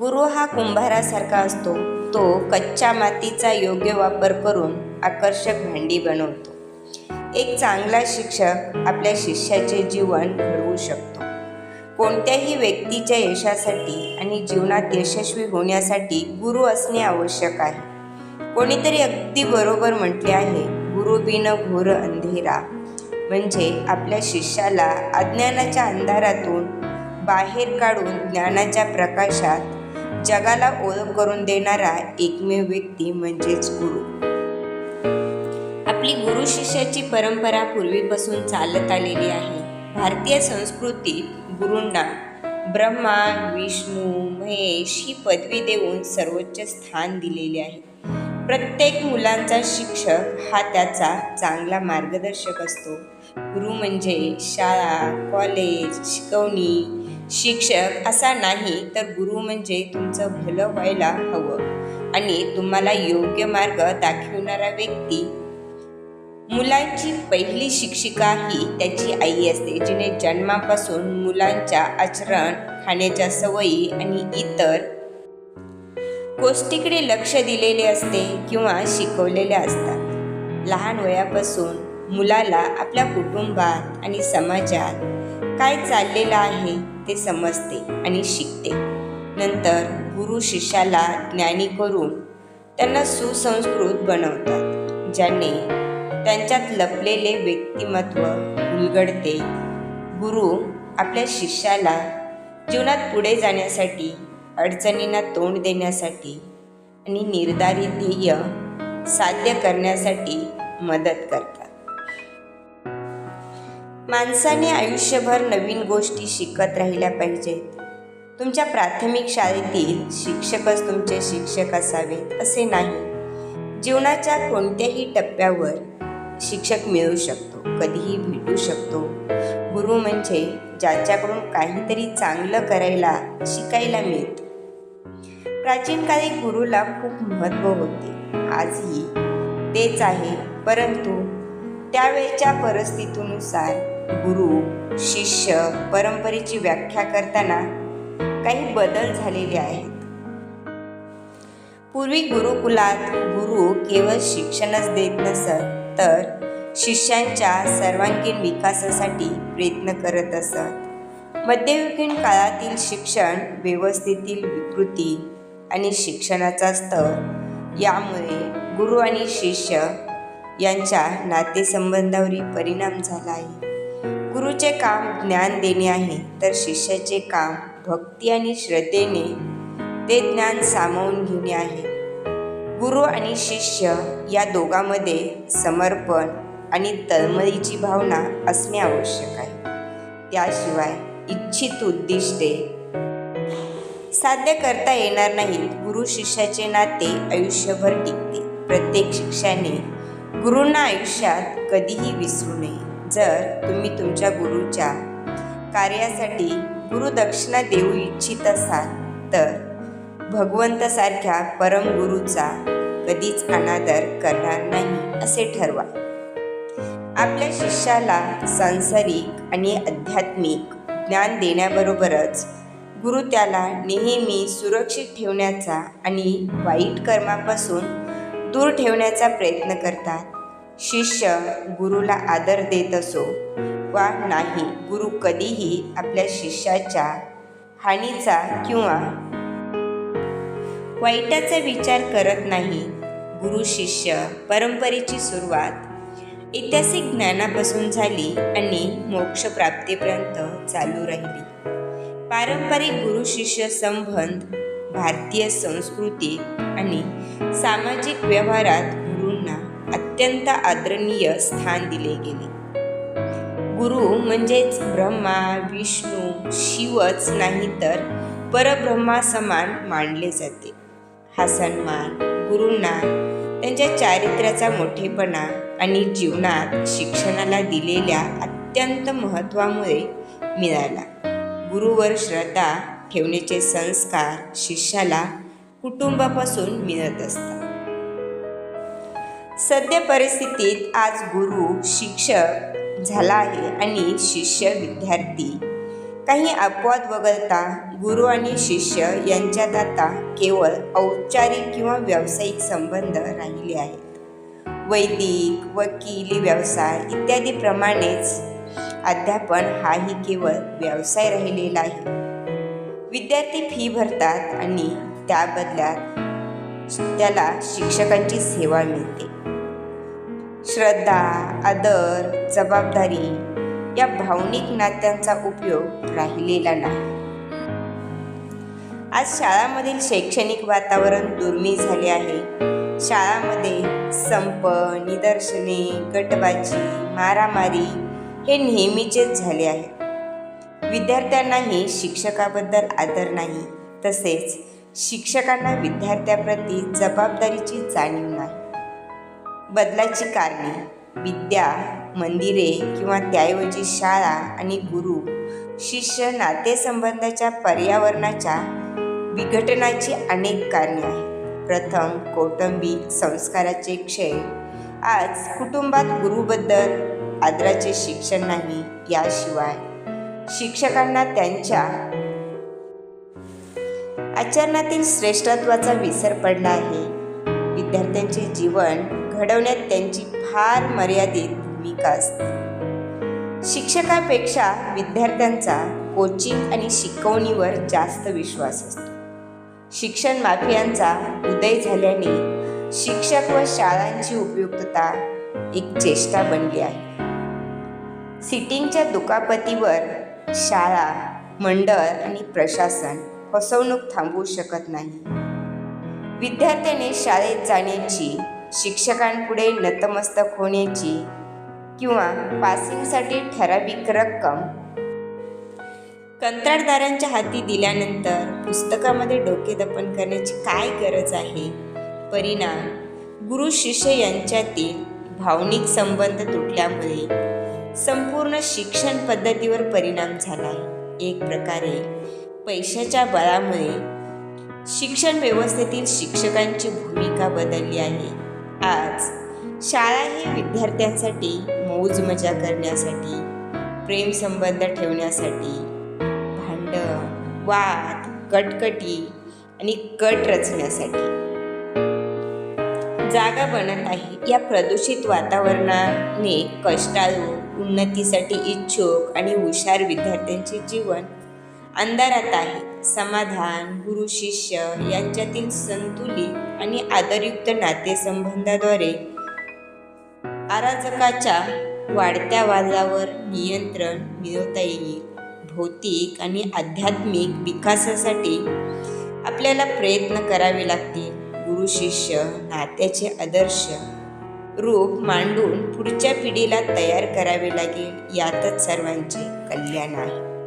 गुरु हा कुंभारासारखा असतो. तो कच्च्या मातीचा योग्य वापर करून आकर्षक भांडी बनवतो. एक चांगला शिक्षक आपल्या शिष्याचे जीवन घडवू शकतो. कोणत्याही व्यक्तीच्या यशासाठी आणि जीवनात यशस्वी होण्यासाठी गुरु असणे आवश्यक आहे. कोणीतरी अगदी बरोबर म्हटले आहे गुरु बिन घोर अंधेरा. म्हणजे आपल्या शिष्याला अज्ञानाच्या अंधारातून बाहेर काढून ज्ञानाच्या प्रकाशात जगाला ओळख करून देणारा एकमेव व्यक्ती म्हणजेच गुरु. आपली गुरु शिष्याची परंपरा पूर्वीपासून चालत आलेली आहे. भारतीय संस्कृतीत गुरूंना ब्रह्मा विष्णू महेश ही पदवी देऊन सर्वोच्च स्थान दिलेले आहे. प्रत्येक मुलांचा शिक्षक हा त्याचा चांगला मार्गदर्शक असतो. गुरु म्हणजे शाळा कॉलेज शिकवणी शिक्षक असा नाही तर गुरु म्हणजे तुमचं भलं व्हायला हवं. आणि तुम्हाला योग्य मार्ग दाखविणारा व्यक्ती. मुलांची पहिली शिक्षिका ही त्याची आई असते जिने जन्मापासून मुलांच्या आचरण खाण्याच्या सवयी आणि इतर गोष्टीकडे लक्ष दिलेले असते किंवा शिकवलेले असतात. लहान वयापासून मुलाला आपल्या कुटुंबात आणि समाजात काय चाललेलं आहे? ते समजते आणि शिकते. नंतर गुरु शिष्याला ज्ञानी करून त्यांना सुसंस्कृत बनवतात ज्याने त्यांच्यात लपलेले व्यक्तिमत्व उलगडते. गुरु आपल्या शिष्याला जीवनात पुढे जाण्यासाठी अडचणींना तोंड देण्यासाठी आणि निर्धारित ध्येय साध्य करण्यासाठी मदत करतात. माणसाने आयुष्यभर नवीन गोष्टी शिकत राहिल्या पाहिजेत. तुमच्या प्राथमिक शाळेतील शिक्षकच तुमचे शिक्षक असावेत असे नाही. जीवनाच्या कोणत्याही टप्प्यावर शिक्षक मिळू शकतो कधीही भेटू शकतो. गुरु म्हणजे ज्याच्याकडून काहीतरी चांगलं करायला शिकायला मिळतं. प्राचीन काळी गुरुला खूप महत्त्व होते. आजही तेच आहे परंतु त्यावेळच्या परिस्थितीनुसार गुरु शिष्य परंपरेची व्याख्या करताना काही बदल झालेले आहेत. पूर्वी गुरुकुलात गुरु केवळ शिक्षणच देत नसत तर शिष्यांच्या सर्वांगीण विकासासाठी प्रयत्न करत असत. मध्ययुगीन काळातील शिक्षण व्यवस्थेतील विकृती आणि शिक्षणाचा स्तर यामुळे गुरु आणि शिष्य यांच्या नातेसंबंधावरील परिणाम झाला आहे. गुरुचे काम ज्ञान देणे आहे तर शिष्याचे काम भक्ती आणि श्रद्धेने ते ज्ञान सामावून घेणे आहे. गुरु आणि शिष्य या दोघांमध्ये समर्पण आणि तळमळीची भावना असणे आवश्यक आहे. त्याशिवाय इच्छित उद्दिष्टे साध्य करता येणार नाहीत. गुरु शिष्याचे नाते आयुष्यभर टिकते प्रत्येक शिक्षाने गुरूंना आयुष्यात कधीही विसरू नये. जर तुम्ही तुमच्या गुरुच्या कार्यासाठी गुरुदक्षिणा देऊ इच्छित असाल तर भगवंतासारख्या परमगुरूचा कधीच अनादर करणार नाही असे ठरवा. आपल्या शिष्याला सांसारिक आणि आध्यात्मिक ज्ञान देण्याबरोबरच गुरु त्याला नेहमी सुरक्षित ठेवण्याचा आणि वाईट कर्मापासून दूर ठेवण्याचा प्रयत्न करतात. शिष्य गुरुला आदर देत असो. वा नाही गुरु कधीही आपल्या शिष्याच्या हानीचा किंवा वाईटाचा विचार करत नाही. गुरु शिष्य परंपरेची सुरुवात ऐतिहासिक ज्ञानापासून झाली आणि मोक्षप्राप्तीपर्यंत चालू राहिली. पारंपरिक गुरु शिष्य संबंध भारतीय संस्कृती आणि सामाजिक व्यवहारात अत्यंत आदरणीय स्थान दिले गेले. गुरु म्हणजेच ब्रह्मा विष्णू शिवच नाही तर परब्रह्मा समान मानले जाते. हा सन्मान गुरूंना त्यांच्या चारित्र्याचा मोठेपणा आणि जीवनात शिक्षणाला दिलेल्या अत्यंत महत्त्वामुळे मिळाला. गुरुवर श्रद्धा ठेवण्याचे संस्कार शिष्याला कुटुंबापासून मिळत असतात. सध्या परिस्थितीत आज गुरु शिक्षक झाला आहे आणि शिष्य विद्यार्थी. काही अपवाद वगळता गुरु आणि शिष्य यांच्यात आता केवळ औपचारिक किंवा व्यावसायिक संबंध राहिले आहेत. वैदिक वकिली व्यवसाय इत्यादी प्रमाणेच अध्यापन हाही केवळ व्यवसाय राहिलेला आहे. विद्यार्थी फी भरतात आणि त्या बदल्यात त्याला शिक्षकांची सेवा मिळते. श्रद्धा आदर जबाबदारी या भावनिक नात्यांचा उपयोग राहिलेला नाही. आज शाळामधील शैक्षणिक वातावरण दुर्मिळ झाले आहे. शाळामध्ये संप निदर्शने गटबाजी मारामारी हे नेहमीचेच झाले आहे. विद्यार्थ्यांनाही शिक्षकाबद्दल आदर नाही तसेच शिक्षकांना विद्यार्थ्याप्रती जबाबदारीची जाणीव नाही. बदलाची कारणे विद्या मंदिरे किंवा त्याऐवजी शाळा आणि गुरु शिष्य नातेसंबंधाच्या पर्यावरणाच्या विघटनाची अनेक कारणे आहेत. प्रथम कौटुंबिक संस्काराचे क्षय. आज कुटुंबात गुरुबद्दल आदराचे शिक्षण नाही याशिवाय शिक्षकांना त्यांच्या आचरणातील श्रेष्ठत्वाचा विसर पडला आहे. विद्यार्थ्यांचे जीवन घडवण्यात त्यांची फार मर्यादित भूमिका असते. शिक्षकापेक्षा विद्यार्थ्यांचा कोचिंग आणि शिकवणीवर जास्त विश्वास असतो. शिक्षण माफियांचा उदय झाल्याने शिक्षक व शाळांची उपयुक्तता एक चेष्टा बनली आहे. सिटिंगच्या दुखापतीवर शाळा मंडळ आणि प्रशासन फसवणूक थांबवू शकत नाही. विद्यार्थ्याने शाळेत जाण्याची शिक्षकांपुढे नतमस्तक होण्याची किंवा पासिंगसाठी ठराविक रक्कम. कंत्राटदारांच्या हाती दिल्यानंतर पुस्तकामध्ये डोके दपन करण्याची काय गरज आहे? परिणाम. गुरु शिष्य यांच्यातील भावनिक संबंध तुटल्यामुळे संपूर्ण शिक्षण पद्धतीवर परिणाम झाला आहे एक प्रकारे पैशाच्या बळामुळे शिक्षण व्यवस्थेतील शिक्षकांची भूमिका बदलली आहे. आज शाळा ही विद्यार्थ्यांसाठी मौज मजा करण्यासाठी प्रेमसंबंध ठेवण्यासाठी भांडण वाद कटकटी आणि कट रचण्यासाठी. जागा बनत आहे. या प्रदूषित वातावरणाने कष्टाळू उन्नतीसाठी इच्छुक आणि हुशार विद्यार्थ्यांचे जीवन अंधारात आहे. समाधान गुरु शिष्य यांच्यातील संतुलित आणि आदरयुक्त नातेसंबंधाद्वारे आराजकाच्या वाढत्या वादावर नियंत्रण मिळवता येईल. भौतिक आणि आध्यात्मिक विकासासाठी आपल्याला प्रयत्न करावे लागतील. गुरु शिष्य नात्याचे आदर्श रूप मांडून पुढच्या पिढीला तयार करावे लागेल. यातच सर्वांचे कल्याण आहे.